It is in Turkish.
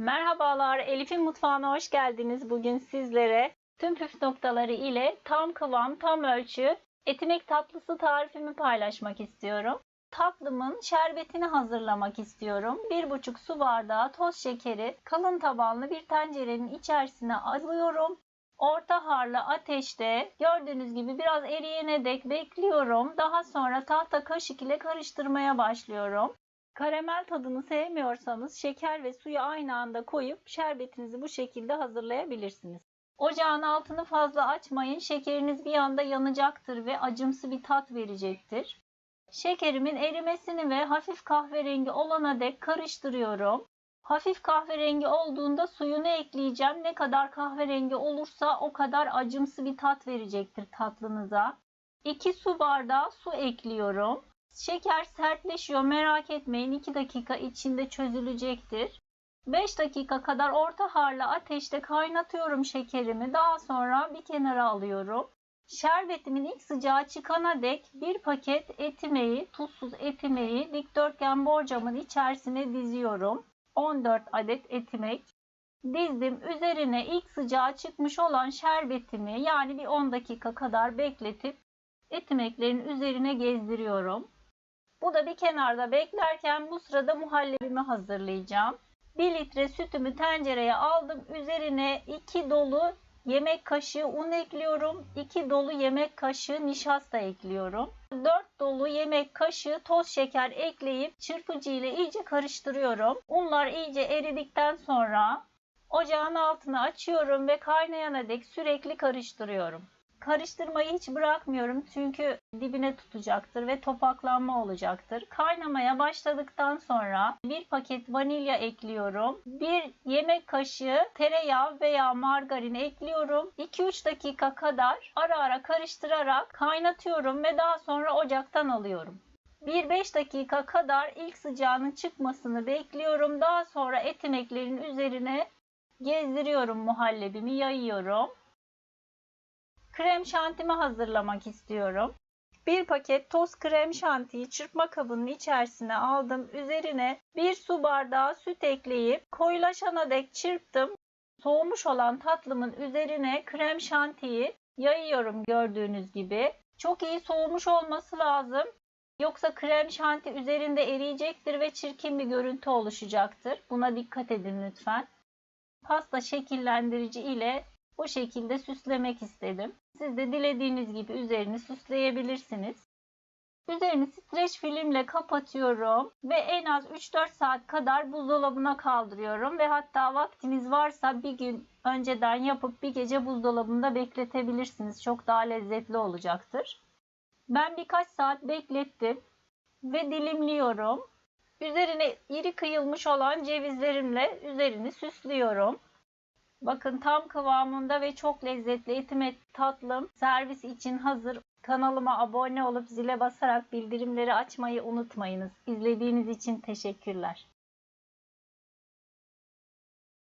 Merhabalar, Elif'in mutfağına hoş geldiniz. Bugün sizlere tüm püf noktaları ile tam kıvam, tam ölçü etimek tatlısı tarifimi paylaşmak istiyorum. Tatlımın şerbetini hazırlamak istiyorum. 1,5 su bardağı toz şekeri kalın tabanlı bir tencerenin içerisine alıyorum. Orta harlı ateşte gördüğünüz gibi biraz eriyene dek bekliyorum. Daha sonra tahta kaşık ile karıştırmaya başlıyorum. Karamel tadını sevmiyorsanız şeker ve suyu aynı anda koyup şerbetinizi bu şekilde hazırlayabilirsiniz. Ocağın altını fazla açmayın. Şekeriniz bir anda yanacaktır ve acımsı bir tat verecektir. Şekerimin erimesini ve hafif kahverengi olana dek karıştırıyorum. Hafif kahverengi olduğunda suyunu ekleyeceğim. Ne kadar kahverengi olursa o kadar acımsı bir tat verecektir tatlınıza. 2 su bardağı su ekliyorum. Şeker sertleşiyor merak etmeyin 2 dakika içinde çözülecektir. 5 dakika kadar orta harlı ateşte kaynatıyorum şekerimi. Daha sonra bir kenara alıyorum. Şerbetimin ilk sıcağı çıkana dek bir paket etimeyi, tuzsuz etimeyi dikdörtgen borcamın içerisine diziyorum. 14 adet etimek dizdim. Üzerine ilk sıcağı çıkmış olan şerbetimi yani bir 10 dakika kadar bekletip etimeklerin üzerine gezdiriyorum. Bu da bir kenarda beklerken bu sırada muhallebimi hazırlayacağım. 1 litre sütümü tencereye aldım. Üzerine 2 dolu yemek kaşığı un ekliyorum. 2 dolu yemek kaşığı nişasta ekliyorum. 4 dolu yemek kaşığı toz şeker ekleyip çırpıcı ile iyice karıştırıyorum. Unlar iyice eridikten sonra ocağın altını açıyorum ve kaynayana dek sürekli karıştırıyorum. Karıştırmayı hiç bırakmıyorum çünkü dibine tutacaktır ve topaklanma olacaktır. Kaynamaya başladıktan sonra bir paket vanilya ekliyorum. Bir yemek kaşığı tereyağı veya margarin ekliyorum. 2-3 dakika kadar ara ara karıştırarak kaynatıyorum ve daha sonra ocaktan alıyorum. 1-5 dakika kadar ilk sıcağının çıkmasını bekliyorum. Daha sonra etimeklerin üzerine gezdiriyorum muhallebimi, yayıyorum krem şantimi hazırlamak istiyorum. Bir paket toz krem şantiyi çırpma kabının içerisine aldım. Üzerine bir su bardağı süt ekleyip koyulaşana dek çırptım. Soğumuş olan tatlımın üzerine krem şantiyi yayıyorum gördüğünüz gibi. Çok iyi soğumuş olması lazım. Yoksa krem şanti üzerinde eriyecektir ve çirkin bir görüntü oluşacaktır. Buna dikkat edin lütfen. Pasta şekillendirici ile bu şekilde süslemek istedim. Siz de dilediğiniz gibi üzerini süsleyebilirsiniz. Üzerini streç filmle kapatıyorum ve en az 3-4 saat kadar buzdolabına kaldırıyorum ve hatta vaktiniz varsa bir gün önceden yapıp bir gece buzdolabında bekletebilirsiniz. Çok daha lezzetli olacaktır. Ben birkaç saat beklettim ve dilimliyorum. Üzerine iri kıyılmış olan cevizlerimle üzerini süslüyorum. Bakın tam kıvamında ve çok lezzetli etimet tatlım servis için hazır. Kanalıma abone olup zile basarak bildirimleri açmayı unutmayınız. İzlediğiniz için teşekkürler.